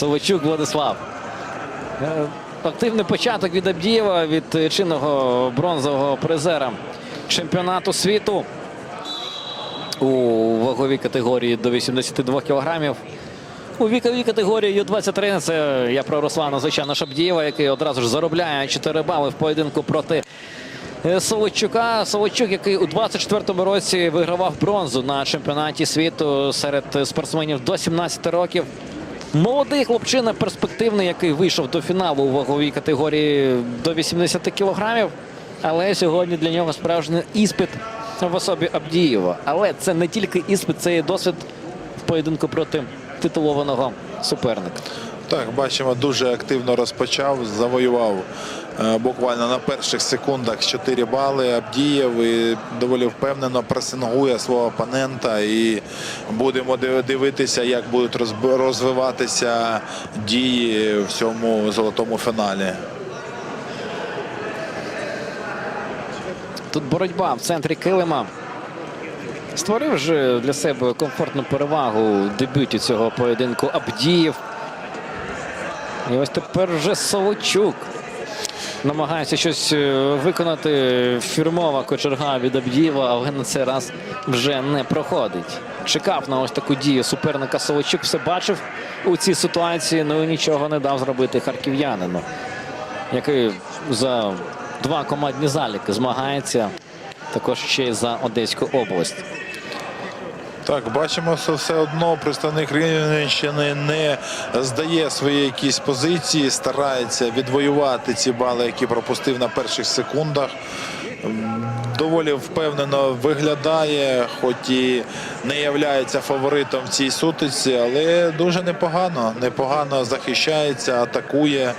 Совичук Владислав. Е, Активний початок від Абдієва, від чинного бронзового призера чемпіонату світу у ваговій категорії до 82 кілограмів. У віковій категорії Ю-23 це я про Руслана, звичайно, Шабдієва, який одразу ж заробляє 4 бали в поєдинку проти е, Солодчука. Солодчук, який у 24-му році вигравав бронзу на чемпіонаті світу серед спортсменів до 17 років. Молодий хлопчина, перспективний, який вийшов до фіналу у ваговій категорії до 80 кілограмів. Але сьогодні для нього справжній іспит в особі Абдієва. Але це не тільки іспит, це і досвід в поєдинку проти титулованого суперника. Так, бачимо, дуже активно розпочав, завоював е, буквально на перших секундах 4 бали. Абдієв і доволі впевнено пресингує свого опонента. І будемо дивитися, як будуть розвиватися дії в цьому золотому фіналі. Тут боротьба в центрі килима. Створив вже для себе комфортну перевагу у дебюті цього поєдинку Абдієв. І ось тепер вже Солочук намагається щось е, виконати. Фірмова кочерга від Абдієва, але на цей раз вже не проходить. Чекав на ось таку дію суперника Солочук. Все бачив у цій ситуації, ну і нічого не дав зробити харків'янину який за два командні заліки змагається також ще й за Одеську область. Так, бачимо, що все одно представник Рівненщини не здає свої якісь позиції, старається відвоювати ці бали, які пропустив на перших секундах. Доволі впевнено виглядає, хоч і не являється фаворитом в цій сутиці, але дуже непогано. Непогано захищається, атакує.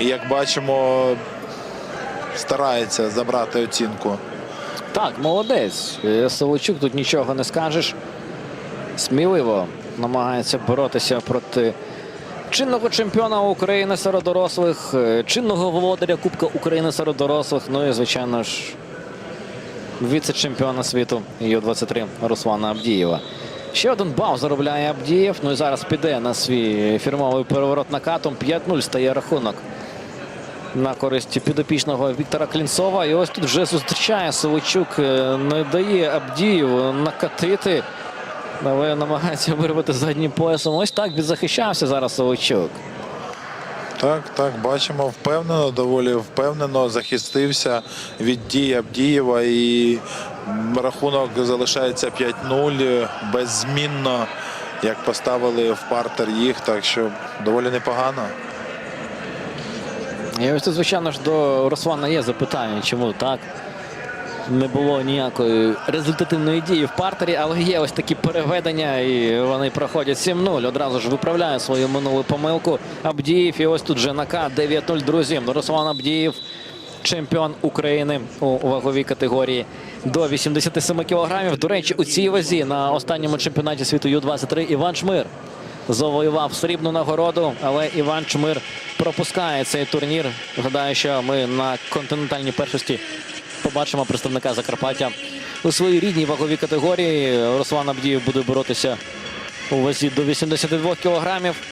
І як бачимо, старається забрати оцінку. Так, молодець. Е, Солочук тут нічого не скажеш. Сміливо намагається боротися проти чинного чемпіона України серед дорослих, е, чинного володаря Кубка України серед дорослих. Ну і, звичайно ж, віце-чемпіона світу Ю-23 Руслана Абдієва. Ще один бал заробляє Абдієв. Ну і зараз піде на свій фірмовий переворот накатом. 5-0 стає рахунок на користь підопічного Віктора Клінцова. І ось тут вже зустрічає Солочук, е, не дає Абдієву накатити, але намагається вирвати заднім поясом. Ось так відзахищався зараз Солочук. Так, так, бачимо, впевнено, доволі впевнено захистився від дії Абдієва і рахунок залишається 5-0 беззмінно, як поставили в партер їх, так що доволі непогано. І ось тут, звичайно ж, до Руслана є запитання, чому так. Не було ніякої результативної дії в партері, але є ось такі переведення, і вони проходять 7-0. Одразу ж виправляє свою минулу помилку. Абдіїв. І ось тут же накат 9-0, друзі. Руслан Абдіїв, чемпіон України у ваговій категорії до 87 кілограмів. До речі, у цій вазі на останньому чемпіонаті світу Ю-23 Іван Шмир завоював срібну нагороду, але Іван Чмир пропускає цей турнір. Гадаю, що ми на континентальній першості побачимо представника Закарпаття у своїй рідній ваговій категорії. Руслан Абдіїв буде боротися у вазі до 82 кілограмів.